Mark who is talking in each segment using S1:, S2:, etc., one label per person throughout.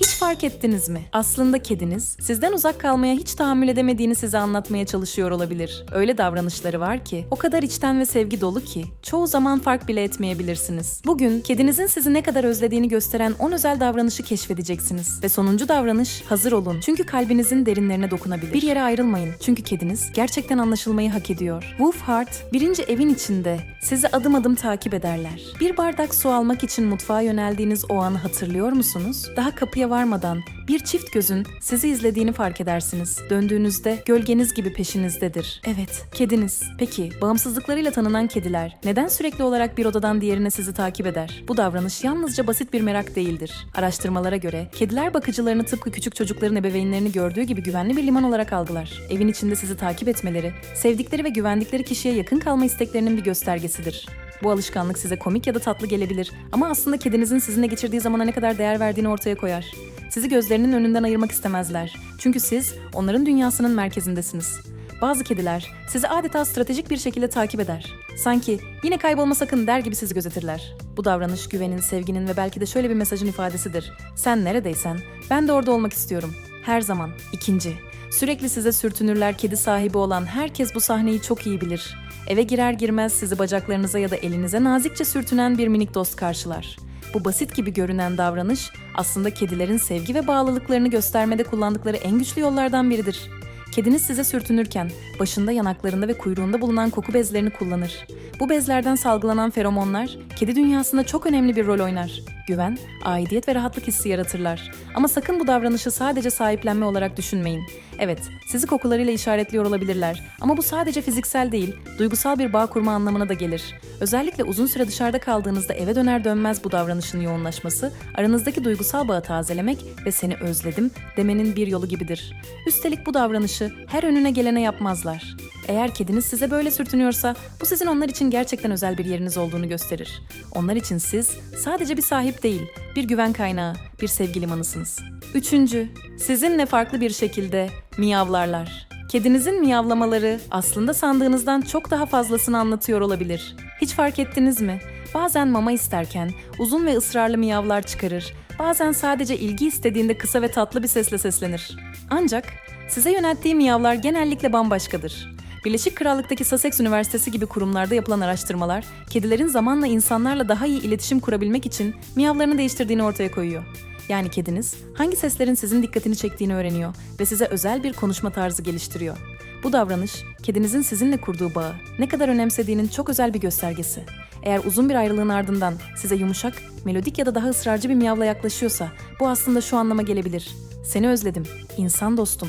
S1: Hiç fark ettiniz mi? Aslında kediniz sizden uzak kalmaya hiç tahammül edemediğini size anlatmaya çalışıyor olabilir. Öyle davranışları var ki, o kadar içten ve sevgi dolu ki çoğu zaman fark bile etmeyebilirsiniz. Bugün kedinizin sizi ne kadar özlediğini gösteren 10 özel davranışı keşfedeceksiniz. Ve sonuncu davranış hazır olun. Çünkü kalbinizin derinlerine dokunabilir. Bir yere ayrılmayın. Çünkü kediniz gerçekten anlaşılmayı hak ediyor. Wolfheart birinci evin içinde sizi adım adım takip ederler. Bir bardak su almak için mutfağa yöneldiğiniz o anı hatırlıyor musunuz? Daha kapıya varmadan bir çift gözün sizi izlediğini fark edersiniz. Döndüğünüzde gölgeniz gibi peşinizdedir. Evet, kediniz. Peki, bağımsızlıklarıyla tanınan kediler neden sürekli olarak bir odadan diğerine sizi takip eder? Bu davranış yalnızca basit bir merak değildir. Araştırmalara göre kediler bakıcılarını tıpkı küçük çocukların ebeveynlerini gördüğü gibi güvenli bir liman olarak algılar. Evin içinde sizi takip etmeleri, sevdikleri ve güvendikleri kişiye yakın kalma isteklerinin bir göstergesidir. Bu alışkanlık size komik ya da tatlı gelebilir ama aslında kedinizin sizinle geçirdiği zamana ne kadar değer verdiğini ortaya koyar. Sizi gözlerinin önünden ayırmak istemezler. Çünkü siz onların dünyasının merkezindesiniz. Bazı kediler sizi adeta stratejik bir şekilde takip eder. Sanki yine kaybolma sakın der gibi sizi gözetirler. Bu davranış güvenin, sevginin ve belki de şöyle bir mesajın ifadesidir. Sen neredeysen ben de orada olmak istiyorum. Her zaman. İkinci. Sürekli size sürtünürler kedi sahibi olan herkes bu sahneyi çok iyi bilir. Eve girer girmez sizi bacaklarınıza ya da elinize nazikçe sürtünen bir minik dost karşılar. Bu basit gibi görünen davranış aslında kedilerin sevgi ve bağlılıklarını göstermede kullandıkları en güçlü yollardan biridir. Kediniz size sürtünürken başında, yanaklarında ve kuyruğunda bulunan koku bezlerini kullanır. Bu bezlerden salgılanan feromonlar kedi dünyasında çok önemli bir rol oynar. Güven, aidiyet ve rahatlık hissi yaratırlar. Ama sakın bu davranışı sadece sahiplenme olarak düşünmeyin. Evet, sizi kokularıyla işaretliyor olabilirler ama bu sadece fiziksel değil, duygusal bir bağ kurma anlamına da gelir. Özellikle uzun süre dışarıda kaldığınızda eve döner dönmez bu davranışın yoğunlaşması, aranızdaki duygusal bağı tazelemek ve seni özledim demenin bir yolu gibidir. Üstelik bu davranışı her önüne gelene yapmazlar. Eğer kediniz size böyle sürtünüyorsa bu sizin onlar için gerçekten özel bir yeriniz olduğunu gösterir. Onlar için siz sadece bir sahip değil, bir güven kaynağı, bir sevgi limanısınız. Üçüncü, sizinle farklı bir şekilde miyavlarlar. Kedinizin miyavlamaları aslında sandığınızdan çok daha fazlasını anlatıyor olabilir. Hiç fark ettiniz mi? Bazen mama isterken uzun ve ısrarlı miyavlar çıkarır. Bazen sadece ilgi istediğinde kısa ve tatlı bir sesle seslenir. Ancak size yönelttiği miyavlar genellikle bambaşkadır. Birleşik Krallık'taki Sussex Üniversitesi gibi kurumlarda yapılan araştırmalar, kedilerin zamanla insanlarla daha iyi iletişim kurabilmek için miyavlarını değiştirdiğini ortaya koyuyor. Yani kediniz hangi seslerin sizin dikkatini çektiğini öğreniyor ve size özel bir konuşma tarzı geliştiriyor. Bu davranış, kedinizin sizinle kurduğu bağı ne kadar önemsediğinin çok özel bir göstergesi. Eğer uzun bir ayrılığın ardından size yumuşak, melodik ya da daha ısrarcı bir miyavla yaklaşıyorsa, bu aslında şu anlama gelebilir. Seni özledim, insan dostum.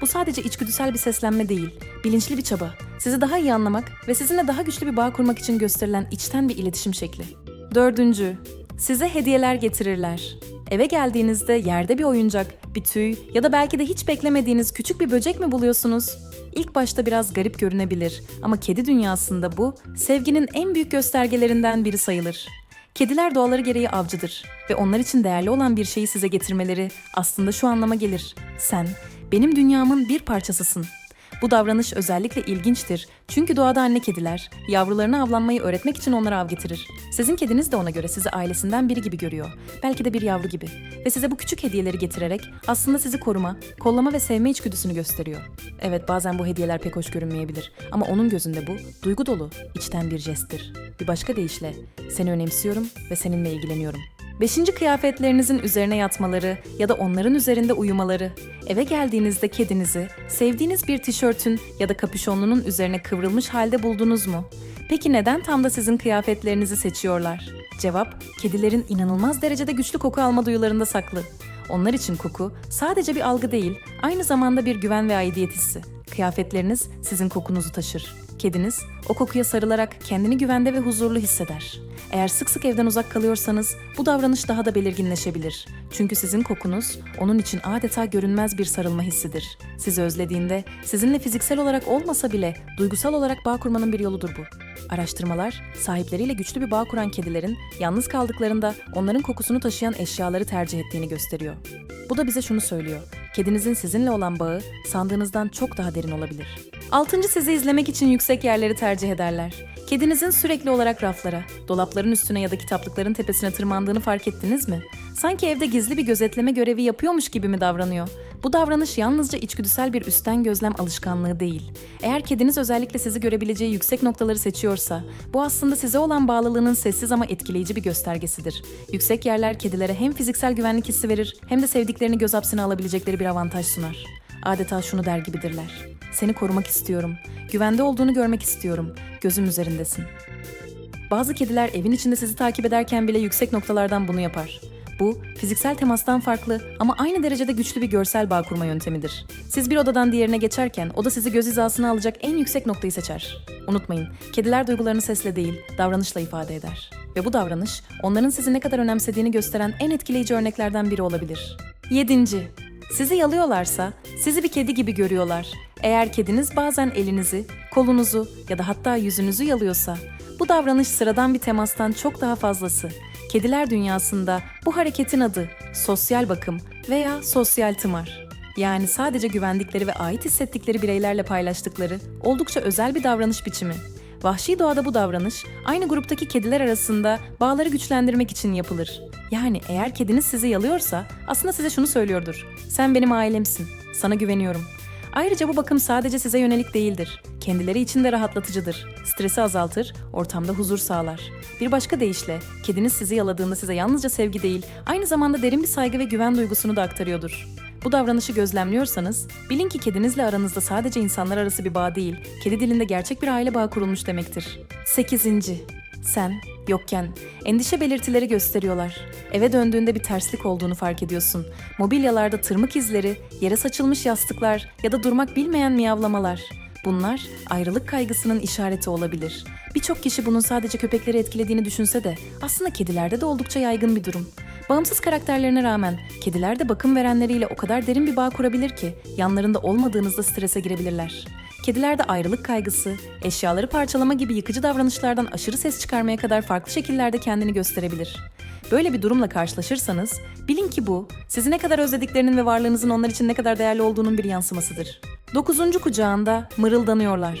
S1: Bu sadece içgüdüsel bir seslenme değil, bilinçli bir çaba. Sizi daha iyi anlamak ve sizinle daha güçlü bir bağ kurmak için gösterilen içten bir iletişim şekli. Dördüncü, size hediyeler getirirler. Eve geldiğinizde yerde bir oyuncak, bir tüy ya da belki de hiç beklemediğiniz küçük bir böcek mi buluyorsunuz? İlk başta biraz garip görünebilir ama kedi dünyasında bu sevginin en büyük göstergelerinden biri sayılır. Kediler doğaları gereği avcıdır ve onlar için değerli olan bir şeyi size getirmeleri aslında şu anlama gelir. Sen benim dünyamın bir parçasısın. Bu davranış özellikle ilginçtir çünkü doğada anne kediler yavrularına avlanmayı öğretmek için onlara av getirir. Sizin kediniz de ona göre sizi ailesinden biri gibi görüyor. Belki de bir yavru gibi. Ve size bu küçük hediyeleri getirerek aslında sizi koruma, kollama ve sevme içgüdüsünü gösteriyor. Evet bazen bu hediyeler pek hoş görünmeyebilir ama onun gözünde bu duygu dolu, içten bir jesttir. Bir başka deyişle seni önemsiyorum ve seninle ilgileniyorum. Beşinci kıyafetlerinizin üzerine yatmaları ya da onların üzerinde uyumaları. Eve geldiğinizde kedinizi sevdiğiniz bir tişörtün ya da kapüşonlunun üzerine kıvrılmış halde buldunuz mu? Peki neden tam da sizin kıyafetlerinizi seçiyorlar? Cevap, kedilerin inanılmaz derecede güçlü koku alma duyularında saklı. Onlar için koku sadece bir algı değil, aynı zamanda bir güven ve aidiyet hissi. Kıyafetleriniz sizin kokunuzu taşır. Kediniz o kokuya sarılarak kendini güvende ve huzurlu hisseder. Eğer sık sık evden uzak kalıyorsanız bu davranış daha da belirginleşebilir. Çünkü sizin kokunuz onun için adeta görünmez bir sarılma hissidir. Sizi özlediğinde sizinle fiziksel olarak olmasa bile duygusal olarak bağ kurmanın bir yoludur bu. Araştırmalar sahipleriyle güçlü bir bağ kuran kedilerin yalnız kaldıklarında onların kokusunu taşıyan eşyaları tercih ettiğini gösteriyor. Bu da bize şunu söylüyor. Kedinizin sizinle olan bağı sandığınızdan çok daha derin olabilir. Altıncı sizi izlemek için yüksek yerleri tercih ederler. Kedinizin sürekli olarak raflara, dolapların üstüne ya da kitaplıkların tepesine tırmandığını fark ettiniz mi? Sanki evde gizli bir gözetleme görevi yapıyormuş gibi mi davranıyor? Bu davranış yalnızca içgüdüsel bir üstten gözlem alışkanlığı değil. Eğer kediniz özellikle sizi görebileceği yüksek noktaları seçiyorsa, bu aslında size olan bağlılığının sessiz ama etkileyici bir göstergesidir. Yüksek yerler kedilere hem fiziksel güvenlik hissi verir hem de sevdiklerini göz hapsine alabilecekleri bir avantaj sunar. Adeta şunu der gibidirler. Seni korumak istiyorum. Güvende olduğunu görmek istiyorum. Gözüm üzerindesin. Bazı kediler evin içinde sizi takip ederken bile yüksek noktalardan bunu yapar. Bu, fiziksel temastan farklı ama aynı derecede güçlü bir görsel bağ kurma yöntemidir. Siz bir odadan diğerine geçerken o da sizi göz hizasına alacak en yüksek noktayı seçer. Unutmayın, kediler duygularını sesle değil, davranışla ifade eder. Ve bu davranış, onların sizi ne kadar önemsediğini gösteren en etkileyici örneklerden biri olabilir. 7. Sizi yalıyorlarsa, sizi bir kedi gibi görüyorlar. Eğer kediniz bazen elinizi, kolunuzu ya da hatta yüzünüzü yalıyorsa, bu davranış sıradan bir temastan çok daha fazlası. Kediler dünyasında bu hareketin adı sosyal bakım veya sosyal tımar. Yani sadece güvendikleri ve ait hissettikleri bireylerle paylaştıkları oldukça özel bir davranış biçimi. Vahşi doğada bu davranış aynı gruptaki kediler arasında bağları güçlendirmek için yapılır. Yani eğer kediniz sizi yalıyorsa aslında size şunu söylüyordur. Sen benim ailemsin. Sana güveniyorum. Ayrıca bu bakım sadece size yönelik değildir. Kendileri için de rahatlatıcıdır. Stresi azaltır, ortamda huzur sağlar. Bir başka deyişle, kediniz sizi yaladığında size yalnızca sevgi değil, aynı zamanda derin bir saygı ve güven duygusunu da aktarıyordur. Bu davranışı gözlemliyorsanız, bilin ki kedinizle aranızda sadece insanlar arası bir bağ değil, kedi dilinde gerçek bir aile bağı kurulmuş demektir. 8. Sen yokken endişe belirtileri gösteriyorlar. Eve döndüğünde bir terslik olduğunu fark ediyorsun. Mobilyalarda tırmık izleri, yere saçılmış yastıklar ya da durmak bilmeyen miyavlamalar. Bunlar ayrılık kaygısının işareti olabilir. Birçok kişi bunun sadece köpekleri etkilediğini düşünse de aslında kedilerde de oldukça yaygın bir durum. Bağımsız karakterlerine rağmen kediler de bakım verenleriyle o kadar derin bir bağ kurabilir ki yanlarında olmadığınızda strese girebilirler. Kedilerde ayrılık kaygısı, eşyaları parçalama gibi yıkıcı davranışlardan aşırı ses çıkarmaya kadar farklı şekillerde kendini gösterebilir. Böyle bir durumla karşılaşırsanız, bilin ki bu, sizi ne kadar özlediklerinin ve varlığınızın onlar için ne kadar değerli olduğunun bir yansımasıdır. Dokuzuncu kucağında mırıldanıyorlar.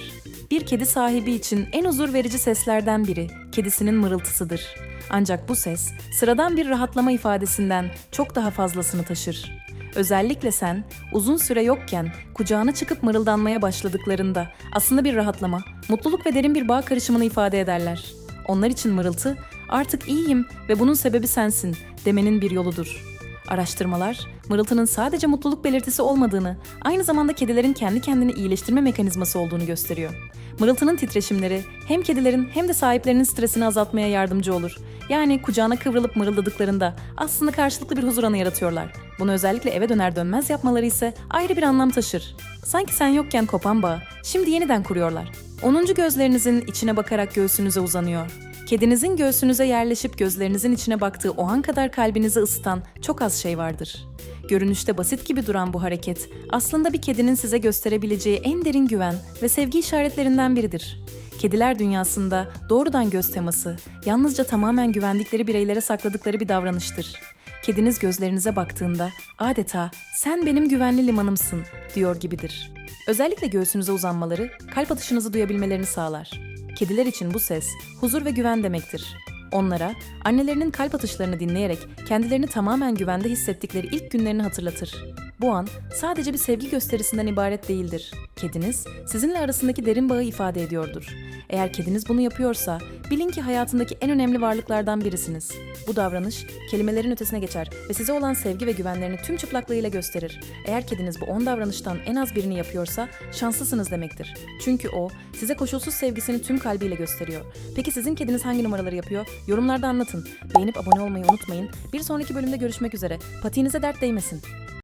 S1: Bir kedi sahibi için en huzur verici seslerden biri, kedisinin mırıltısıdır. Ancak bu ses, sıradan bir rahatlama ifadesinden çok daha fazlasını taşır. Özellikle sen uzun süre yokken kucağına çıkıp mırıldanmaya başladıklarında aslında bir rahatlama, mutluluk ve derin bir bağ karışımını ifade ederler. Onlar için mırıltı artık iyiyim ve bunun sebebi sensin demenin bir yoludur. Araştırmalar, mırıltının sadece mutluluk belirtisi olmadığını, aynı zamanda kedilerin kendi kendini iyileştirme mekanizması olduğunu gösteriyor. Mırıltının titreşimleri hem kedilerin hem de sahiplerinin stresini azaltmaya yardımcı olur. Yani kucağına kıvrılıp mırıldadıklarında aslında karşılıklı bir huzur anı yaratıyorlar. Bunu özellikle eve döner dönmez yapmaları ise ayrı bir anlam taşır. Sanki sen yokken kopan bağı şimdi yeniden kuruyorlar. 10. gözlerinizin içine bakarak göğsünüze uzanıyor. Kedinizin göğsünüze yerleşip gözlerinizin içine baktığı o an kadar kalbinizi ısıtan çok az şey vardır. Görünüşte basit gibi duran bu hareket aslında bir kedinin size gösterebileceği en derin güven ve sevgi işaretlerinden biridir. Kediler dünyasında doğrudan göz teması yalnızca tamamen güvendikleri bireylere sakladıkları bir davranıştır. Kediniz gözlerinize baktığında adeta sen benim güvenli limanımsın diyor gibidir. Özellikle göğsünüze uzanmaları kalp atışınızı duyabilmelerini sağlar. Kediler için bu ses huzur ve güven demektir. Onlara annelerinin kalp atışlarını dinleyerek kendilerini tamamen güvende hissettikleri ilk günlerini hatırlatır. Bu an sadece bir sevgi gösterisinden ibaret değildir. Kediniz sizinle arasındaki derin bağı ifade ediyordur. Eğer kediniz bunu yapıyorsa bilin ki hayatındaki en önemli varlıklardan birisiniz. Bu davranış kelimelerin ötesine geçer ve size olan sevgi ve güvenlerini tüm çıplaklığıyla gösterir. Eğer kediniz bu 10 davranıştan en az birini yapıyorsa şanslısınız demektir. Çünkü o size koşulsuz sevgisini tüm kalbiyle gösteriyor. Peki sizin kediniz hangi numaraları yapıyor? Yorumlarda anlatın. Beğenip abone olmayı unutmayın. Bir sonraki bölümde görüşmek üzere. Patiğinize dert değmesin.